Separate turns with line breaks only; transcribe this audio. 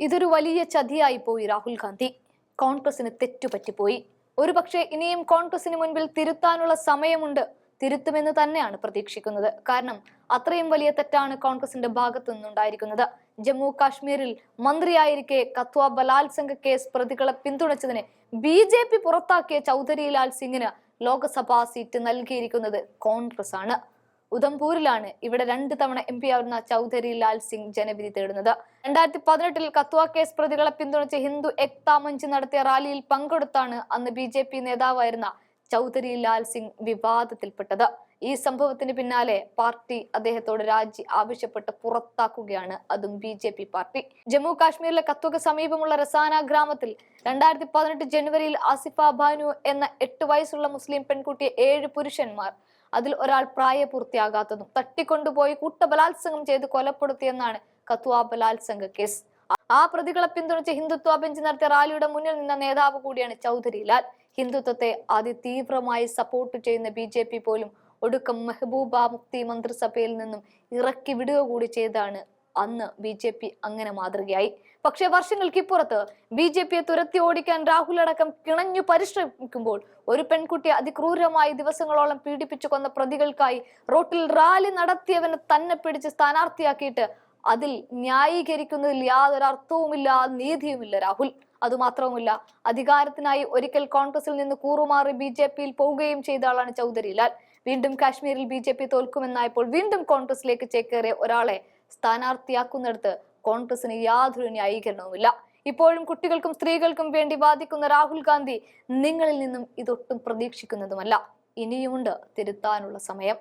ഇതൊരു വലിയ ചതിയായി പോയി രാഹുൽ ഗാന്ധി. കോൺഗ്രസിന് തെറ്റുപറ്റിപ്പോയി ഒരുപക്ഷെ ഇനിയും കോൺഗ്രസിന് മുൻപിൽ തിരുത്താനുള്ള സമയമുണ്ട്. തിരുത്തുമെന്ന് തന്നെയാണ് പ്രതീക്ഷിക്കുന്നത്. കാരണം അത്രയും വലിയ തെറ്റാണ് കോൺഗ്രസിന്റെ ഭാഗത്തു നിന്നുണ്ടായിരിക്കുന്നത്. ജമ്മു കാശ്മീരിൽ മന്ത്രിയായിരിക്കെ കത്വ ബലാത്സംഗ കേസ് പ്രതികളെ പിന്തുണച്ചതിന് ബി ജെ പി പുറത്താക്കിയ ചൗധരിലാൽ സിംഗിന് ലോക്സഭാ സീറ്റ് നൽകിയിരിക്കുന്നത് കോൺഗ്രസ് ആണ് ഉധംപൂരിലാണ് ഇവിടെ രണ്ട് തവണ എം പി ആവുന്ന ചൗധരി ലാൽ സിംഗ് ജനവിധി തേടുന്നത്. രണ്ടായിരത്തി പതിനെട്ടിൽ കത്വ കേസ് പ്രതികളെ പിന്തുണച്ച് ഹിന്ദു എക്താ മഞ്ച് നടത്തിയ റാലിയിൽ പങ്കെടുത്താണ് അന്ന് ബി ജെ പി നേതാവായിരുന്ന ചൗധരി ലാൽ സിംഗ് വിവാദത്തിൽപ്പെട്ടത്. ഈ സംഭവത്തിന് പിന്നാലെ പാർട്ടി അദ്ദേഹത്തോട് രാജി ആവശ്യപ്പെട്ട് പുറത്താക്കുകയാണ് അതും B J P party. Jammu കാശ്മീരിലെ കത്വക്ക് സമീപമുള്ള റസാന ഗ്രാമത്തിൽ രണ്ടായിരത്തി പതിനെട്ട് ജനുവരിയിൽ ആസിഫ ബാനു എന്ന എട്ട് വയസ്സുള്ള മുസ്ലിം പെൺകുട്ടിയെ ഏഴ് പുരുഷന്മാർ അതിൽ ഒരാൾ പ്രായപൂർത്തിയാകാത്തതും തട്ടിക്കൊണ്ടുപോയി കൂട്ടബലാത്സംഗം ചെയ്ത് കൊലപ്പെടുത്തിയെന്നാണ് കത്വ ബലാത്സംഗ കേസ്. ആ പ്രതികളെ പിന്തുണച്ച് ഹിന്ദുത്വ ബെഞ്ച് നടത്തിയ റാലിയുടെ മുന്നിൽ നിന്ന നേതാവ് കൂടിയാണ് ചൗധരി ലാൽ. ഹിന്ദുത്വത്തെ അതിതീവ്രമായി സപ്പോർട്ട് ചെയ്യുന്ന ബി ജെ പി പോലും ഒടുക്കം മെഹബൂബ മുക്തി മന്ത്രിസഭയിൽ നിന്നും ഇറക്കി വിടുക കൂടി ചെയ്താണ് അന്ന് ബി ജെ പി അങ്ങനെ മാതൃകയായി. പക്ഷേ വർഷങ്ങൾക്കിപ്പുറത്ത് ബി ജെ പിയെ തുരത്തി ഓടിക്കാൻ രാഹുൽ അടക്കം കിണഞ്ഞു പരിശ്രമിക്കുമ്പോൾ ഒരു പെൺകുട്ടിയെ അതിക്രൂരമായി ദിവസങ്ങളോളം പീഡിപ്പിച്ചു കൊന്ന പ്രതികൾക്കായി റോട്ടിൽ റാലി നടത്തിയവനെ തന്നെ പിടിച്ച് സ്ഥാനാർത്ഥിയാക്കിയിട്ട് അതിൽ ന്യായീകരിക്കുന്നതിൽ യാതൊരു അർത്ഥവുമില്ല നീതിയുമില്ല രാഹുൽ. അതുമാത്രവുമില്ല അധികാരത്തിനായി ഒരിക്കൽ കോൺഗ്രസിൽ നിന്ന് കൂറുമാറി ബി ജെ പിയിൽ പോവുകയും ചെയ്ത ആളാണ് ചൗധരിലാൽ വീണ്ടും കാശ്മീരിൽ ബി ജെ പി തോൽക്കുമെന്നായപ്പോൾ വീണ്ടും കോൺഗ്രസിലേക്ക് ചേക്കേറിയ ഒരാളെ സ്ഥാനാർത്ഥിയാക്കുന്നിടത്ത് കോൺഗ്രസിന് യാതൊരു ന്യായീകരണവുമില്ല. ഇപ്പോഴും കുട്ടികൾക്കും സ്ത്രീകൾക്കും വേണ്ടി വാദിക്കുന്ന രാഹുൽ ഗാന്ധി നിങ്ങളിൽ നിന്നും ഇതൊട്ടും പ്രതീക്ഷിക്കുന്നതുമല്ല. ഇനിയുമുണ്ട് തിരുത്താനുള്ള സമയം.